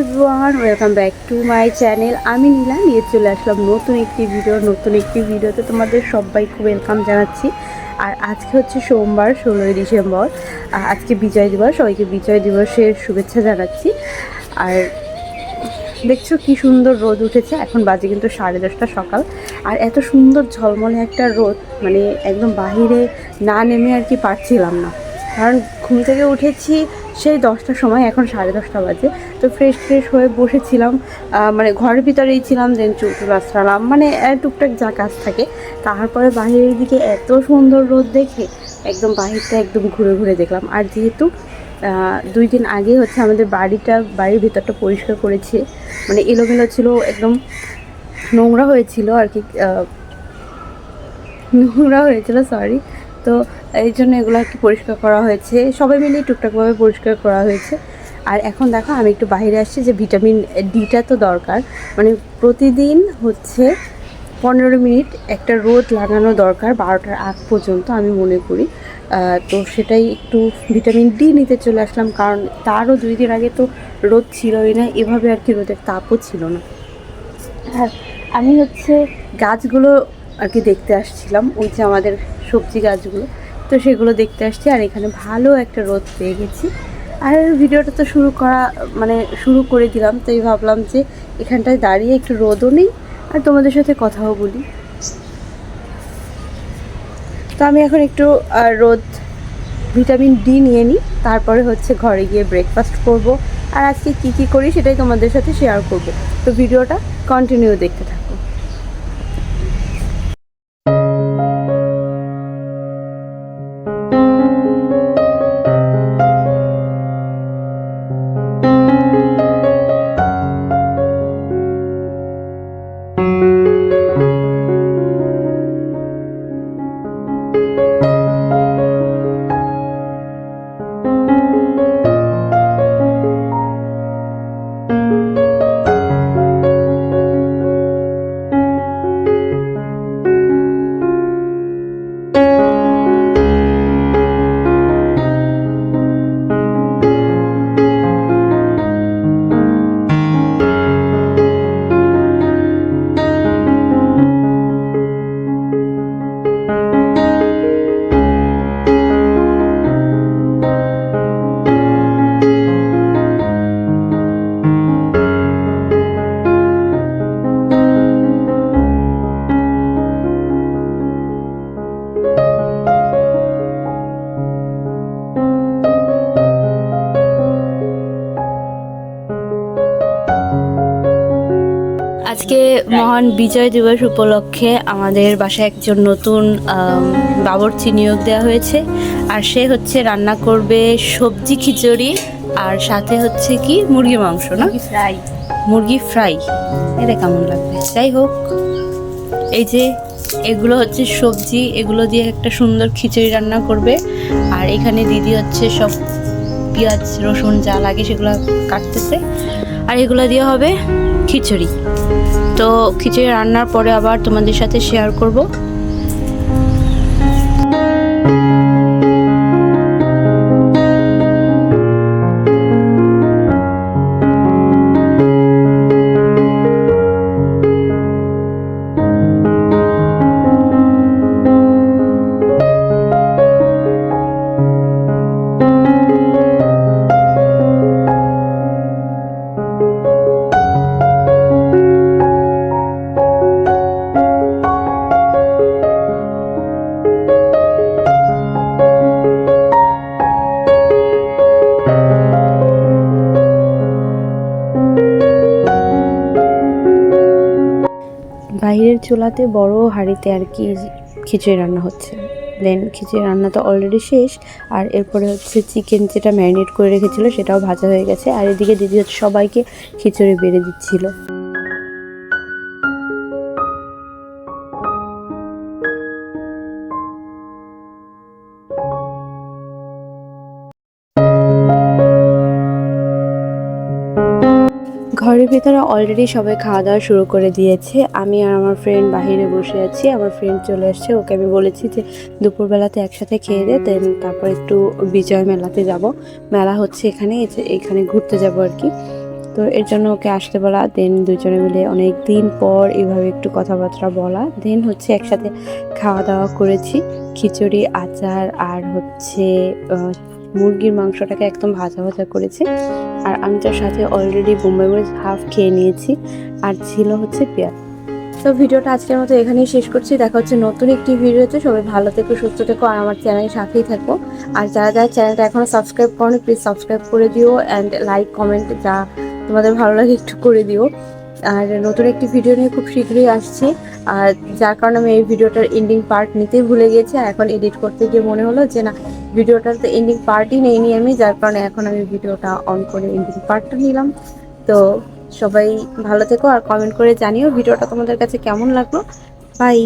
Everyone welcome back to my channel আমি নীলা, নিয়ে চলে আসলাম নতুন একটি ভিডিও নতুন একটি ভিডিওতে তোমাদের সবাইকে ওয়েলকাম জানাচ্ছি। আর আজকে হচ্ছে সোমবার, ষোলোই ডিসেম্বর। আজকে বিজয় দিবস, সবাইকে বিজয় দিবসের শুভেচ্ছা জানাচ্ছি। আর দেখছ কি সুন্দর রোদ উঠেছে, এখন বাজে কিন্তু সাড়ে দশটা সকাল। আর এত সুন্দর ঝলমলে একটা রোদ মানে একদম বাহিরে না নেমে আর কি পারছিলাম না। কারণ ঘুম থেকে উঠেছি সেই দশটার সময়, এখন সাড়ে দশটা বাজে। তো ফ্রেশ ফ্রেশ হয়ে বসেছিলাম মানে ঘরের ভিতরেই ছিলাম দেন চুল আসলাম মানে টুকটাক যা কাজ থাকে। তারপরে বাহিরের দিকে এত সুন্দর রোদ দেখে একদম বাহিরটা একদম ঘুরে ঘুরে দেখলাম। আর যেহেতু দুই দিন আগে হচ্ছে আমাদের বাড়িটা, বাড়ির ভিতরটা পরিষ্কার করেছে মানে এলোমেলো ছিল, একদম নোংরা হয়েছিল আর কি নোংরা হয়েছিল সরি তো এই জন্য এগুলো আর কি পরিষ্কার করা হয়েছে। সবাই মিলেই টুকটাকভাবে পরিষ্কার করা হয়েছে। আর এখন দেখো, আমি একটু বাইরে আসছি যে ভিটামিন ডিটা তো দরকার। মানে প্রতিদিন হচ্ছে পনেরো মিনিট একটা রোদ লাগানো দরকার বারোটার আগ পর্যন্ত আমি মনে করি। তো সেটাই একটু ভিটামিন ডি নিতে চলে আসলাম, কারণ তারও দুই দিন আগে তো রোদ ছিলই না, এভাবে আর কি রোদের তাপও ছিল না। আর আমি হচ্ছে গাছগুলো আর কি দেখতে আসছিলাম, ওই যে আমাদের সবজি গাছগুলো। তো সেগুলো দেখতে আসছি আর এখানে ভালো একটা রোদ পেয়ে গেছি। আর ভিডিওটা তো শুরু করা মানে শুরু করে দিলাম, তাই ভাবলাম যে এখানটায় দাঁড়িয়ে একটু রোদও নেই আর তোমাদের সাথে কথাও বলি। তো আমি এখন একটু রোদ, ভিটামিন ডি নিয়ে নিই, তারপরে হচ্ছে ঘরে গিয়ে ব্রেকফাস্ট করব। আর আজকে কী কী করি সেটাই তোমাদের সাথে শেয়ার করব। তো ভিডিওটা কন্টিনিউ দেখতে থাকো। Música আজকে মহান বিজয় দিবস উপলক্ষে আমাদের বাসায় একজন নতুন বাবরচি নিয়োগ দেওয়া হয়েছে। আর সে হচ্ছে রান্না করবে সবজি খিচুড়ি আর সাথে হচ্ছে কি মুরগি মাংস না? ফ্রাই। মুরগি ফ্রাই। এটা কেমন লাগবে। যাই হোক এই যে এগুলো হচ্ছে সবজি এগুলো দিয়ে একটা সুন্দর খিচুড়ি রান্না করবে। আর এখানে দিদি হচ্ছে সব পেঁয়াজ রসুন যা লাগে সেগুলো কাটতেছে। আর এগুলো দিয়ে হবে খিচুড়ি। তো খিচুড়ি রান্নার পরে আবার তোমাদের সাথে শেয়ার করব। বাইরের চুলাতে বড় হাঁড়িতে আর কি খিচুড়ি রান্না হচ্ছে। দেন খিচুড়ি রান্না তো অলরেডি শেষ, আর এরপরে হচ্ছে চিকেন যেটা ম্যারিনেট করে রেখেছিল সেটাও ভাজা হয়ে গেছে। আর এদিকে দিদি হচ্ছে সবাইকে খিচুড়ি বেড়ে দিচ্ছিল। ভিতরে অলরেডি সবাই খাওয়া দাওয়া শুরু করে দিয়েছে। আমি আর আমার ফ্রেন্ড বাহিরে বসে আছি, আমার ফ্রেন্ড চলে আসছে ওকে আমি বলেছি যে দুপুরবেলাতে একসাথে খেয়ে দে দেন তারপর একটু বিজয় মেলাতে যাব। মেলা হচ্ছে এখানে এখানে ঘুরতে যাব আর কি। তো এর জন্য ওকে আসতে বলা দেন দুজনে মিলে অনেক দিন পর এভাবে একটু কথাবার্তা বলা। দেন হচ্ছে একসাথে খাওয়া দাওয়া করেছি, খিচুড়ি, আচার আর হচ্ছে মুরগির মাংসটাকে একদম ভাজা ভাজা করেছি। আর আমি তার সাথে অলরেডি বোম্বাই মরিচ হাফ খেয়ে নিয়েছি। আর ছিল হচ্ছে পেঁয়াজ। তো ভিডিওটা আজকের মতো এখানেই শেষ করছি। দেখা হচ্ছে নতুন একটি ভিডিওতে। সবাই ভালো থেকো, সুস্থ থেকো, আর আমার চ্যানেলের সাথেই থাকো। আর যারা যারা চ্যানেলটা এখনও সাবস্ক্রাইব করো প্লিজ সাবস্ক্রাইব করে দিও অ্যান্ড লাইক কমেন্ট যা তোমাদের ভালো লাগে একটু করে দিও। আর নতুন একটি ভিডিও নিয়ে খুব শীঘ্রই আসছি। আর যার কারণে আমি এই ভিডিওটার এন্ডিং পার্ট নিতেই ভুলে গেছি। আর এখন এডিট করতে গিয়ে মনে হলো যে না ভিডিওটার তো এন্ডিং পার্টই নেইনি আমি, যার কারণে এখন আমি ভিডিওটা অন করে এন্ডিং পার্টটা নিলাম। তো সবাই ভালো থেকো আর কমেন্ট করে জানিও ভিডিওটা তোমাদের কাছে কেমন লাগল। বাই